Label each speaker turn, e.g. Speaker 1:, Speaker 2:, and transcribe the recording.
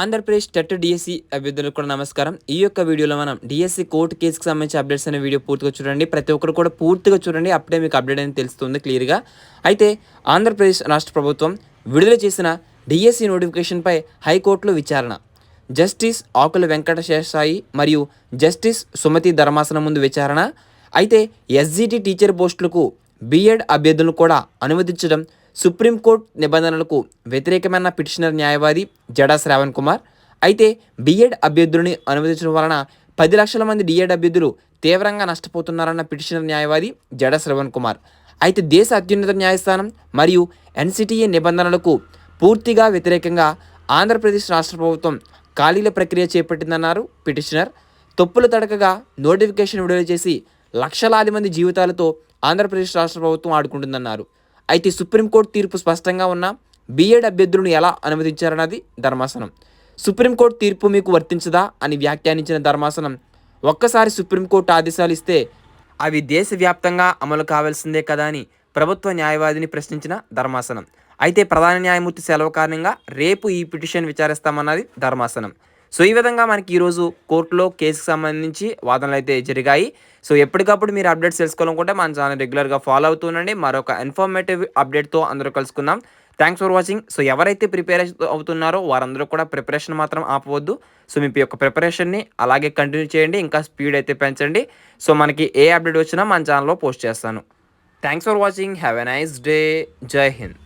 Speaker 1: Andhra Pradesh TET DSC అభ్యర్థులకు కూడా నమస్కారం. ఈ యొక్క వీడియోలో మనం డిఎస్సి కోర్టు కేసుకి సంబంధించి అప్డేట్స్ అనే వీడియో పూర్తిగా చూడండి. ప్రతి ఒక్కరు కూడా పూర్తిగా చూడండి. అప్పుడే మీకు అప్డేట్ అనేది తెలుస్తుంది క్లియర్గా. అయితే ఆంధ్రప్రదేశ్ రాష్ట్ర ప్రభుత్వం విడుదల చేసిన డిఎస్సి నోటిఫికేషన్పై హైకోర్టులో విచారణ. జస్టిస్ ఆకుల వెంకట శేషాయి మరియు జస్టిస్ సుమతి ధర్మాసనం ముందు విచారణ. అయితే ఎస్జిటి టీచర్ పోస్టులకు బీఎడ్ అభ్యర్థులను కూడా అనుమతించడం సుప్రీంకోర్టు నిబంధనలకు వ్యతిరేకమైన పిటిషనర్ న్యాయవాది జడా శ్రావణ్ కుమార్. అయితే బీఎడ్ అభ్యర్థులని అనుమతించడం వలన పది లక్షల మంది డిఎడ్ అభ్యర్థులు తీవ్రంగా నష్టపోతున్నారన్న పిటిషనర్ న్యాయవాది జడ శ్రవణ్ కుమార్. అయితే దేశ అత్యున్నత న్యాయస్థానం మరియు ఎన్సిటిఏ నిబంధనలకు పూర్తిగా వ్యతిరేకంగా ఆంధ్రప్రదేశ్ రాష్ట్ర ప్రభుత్వం ఖాళీల ప్రక్రియ చేపట్టిందన్నారు పిటిషనర్. తప్పులు తడకగా నోటిఫికేషన్ విడుదల చేసి లక్షలాది మంది జీవితాలతో ఆంధ్రప్రదేశ్ రాష్ట్ర ప్రభుత్వం ఆడుకుంటుందన్నారు. అయితే సుప్రీంకోర్టు తీర్పు స్పష్టంగా ఉన్న బీఎడ్ అభ్యర్థులను ఎలా అనుమతించారన్నది ధర్మాసనం. సుప్రీంకోర్టు తీర్పు మీకు వర్తించదా అని వ్యాఖ్యానించిన ధర్మాసనం. ఒక్కసారి సుప్రీంకోర్టు ఆదేశాలు ఇస్తే అవి దేశవ్యాప్తంగా అమలు కావాల్సిందే కదా అని ప్రభుత్వ న్యాయవాదిని ప్రశ్నించిన ధర్మాసనం. అయితే ప్రధాన న్యాయమూర్తి సెలవు కారణంగా రేపు ఈ పిటిషన్ విచారిస్తామన్నది ధర్మాసనం. సో ఈ విధంగా మనకి ఈరోజు కోర్టులో కేసుకు సంబంధించి వాదనలు అయితే జరిగాయి. సో ఎప్పటికప్పుడు మీరు అప్డేట్స్ తెలుసుకోవాలనుకుంటే మన ఛానల్ రెగ్యులర్గా ఫాలో అవుతుండండి మరొక ఇన్ఫర్మేటివ్ అప్డేట్తో అందరూ కలుసుకుందాం. థ్యాంక్స్ ఫర్ వాచింగ్ సో ఎవరైతే ప్రిపేర్ అవుతున్నారో వారందరూ కూడా ప్రిపరేషన్ మాత్రం ఆపవద్దు. సో మీ యొక్క ప్రిపరేషన్ని అలాగే కంటిన్యూ చేయండి. ఇంకా స్పీడ్ అయితే పెంచండి. సో మనకి ఏ అప్డేట్ వచ్చినా మన ఛానల్లో పోస్ట్ చేస్తాను. Thanks for watching have a nice day జై హింద్.